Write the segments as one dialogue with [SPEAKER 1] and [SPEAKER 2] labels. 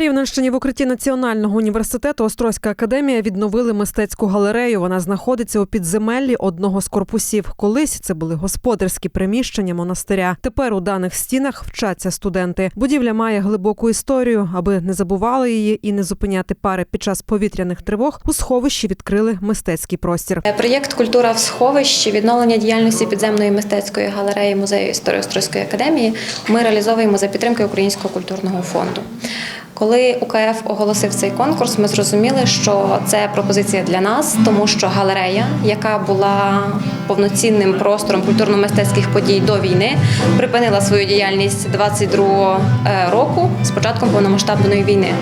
[SPEAKER 1] Рівненщині в укритті Національного університету Острозька академія відновили мистецьку галерею. Вона знаходиться у підземеллі одного з корпусів. Колись це були господарські приміщення монастиря. Тепер у даних стінах вчаться студенти. Будівля має глибоку історію. Аби не забували її і не зупиняти пари під час повітряних тривог. У сховищі відкрили мистецький простір.
[SPEAKER 2] Проєкт Культура в сховищі відновлення діяльності підземної мистецької галереї музею історії Острозької академії ми реалізовуємо за підтримки Українського культурного фонду. Коли УКФ оголосив цей конкурс, ми зрозуміли, що це пропозиція для нас, тому що галерея, яка була повноцінним простором культурно-мистецьких подій до війни, припинила свою діяльність 22 року з початком повномасштабної війни.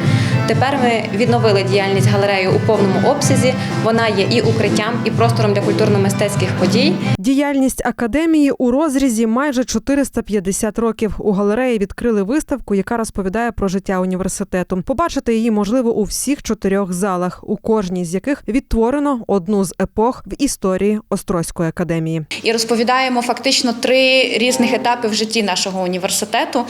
[SPEAKER 2] Тепер ми відновили діяльність галереї у повному обсязі. Вона є і укриттям, і простором для культурно-мистецьких подій.
[SPEAKER 1] Діяльність академії у розрізі майже 450 років. У галереї відкрили виставку, яка розповідає про життя університету. Побачити її можливо у всіх чотирьох залах, у кожній з яких відтворено одну з епох в історії Острозької академії.
[SPEAKER 3] і розповідаємо фактично три різних етапи в житті нашого університету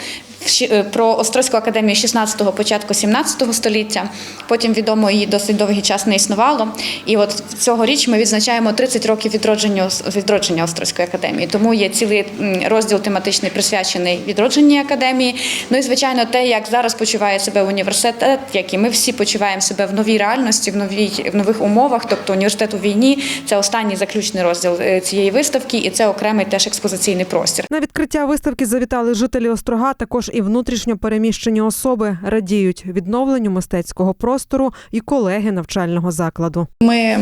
[SPEAKER 3] про Острозьку академію 16-го, початку 17-го століття. Потім відомо її досить довгий час не існувало. І от цьогоріч ми відзначаємо 30 років відродження відродження Острозької академії. Тому є цілий розділ тематичний присвячений відродженню академії. Ну і звичайно, те, як зараз почуває себе університет, як і ми всі почуваємо себе в новій реальності, в новій в нових умовах. Тобто університет у війні це останній заключний розділ е, цієї виставки, і це окремий теж експозиційний простір.
[SPEAKER 1] На відкриття виставки завітали жителі острога, також і внутрішньо переміщені особи радіють відновленню мистецького простору і колеги навчального закладу.
[SPEAKER 4] Ми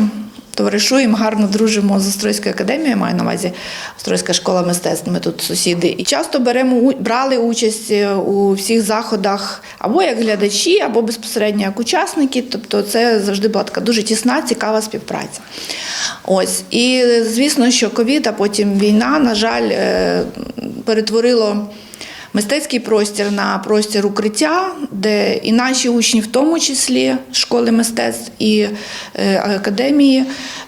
[SPEAKER 4] товаришуємо, гарно дружимо з Острозькою академією, маю на увазі Острозька школа мистецтв. Ми тут сусіди. І часто беремо брали участь е, у всіх заходах або як глядачі, або безпосередньо як учасники. Тобто, це завжди була така дуже тісна, цікава співпраця. Ось і звісно, що ковід, а потім війна, на жаль, е, перетворило. Мистецький простір на простір укриття, де і наші учні, в тому числі школи мистецтв і е, академії,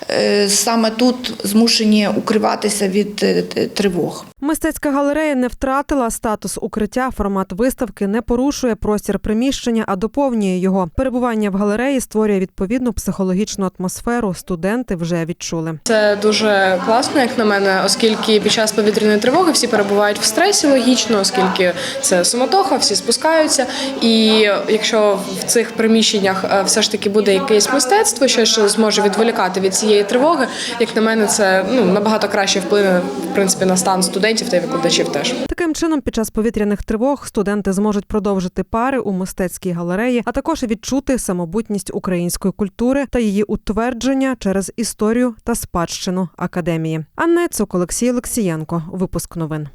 [SPEAKER 4] е, саме тут змушені укриватися від е, тривог.
[SPEAKER 1] Мистецька галерея не втратила статус укриття. Формат виставки не порушує простір приміщення, а доповнює його. Перебування в галереї створює відповідну психологічну атмосферу. Студенти вже відчули.
[SPEAKER 5] Це дуже класно, як на мене, оскільки під час повітряної тривоги всі перебувають в стресі логічно, оскільки це суматоха, всі спускаються. І якщо в цих приміщеннях е, все ж таки буде якесь мистецтво, що ж зможе відволікати від цієї тривоги, як на мене, це ну набагато краще вплине в принципі на стан студентів та викладачів теж.
[SPEAKER 1] Таким чином, під час повітряних тривог студенти зможуть продовжити пари у мистецькій галереї, а також відчути самобутність української культури та її утвердження через історію та спадщину академії. Анна Цук, Олексій Олексієнко. Випуск новин.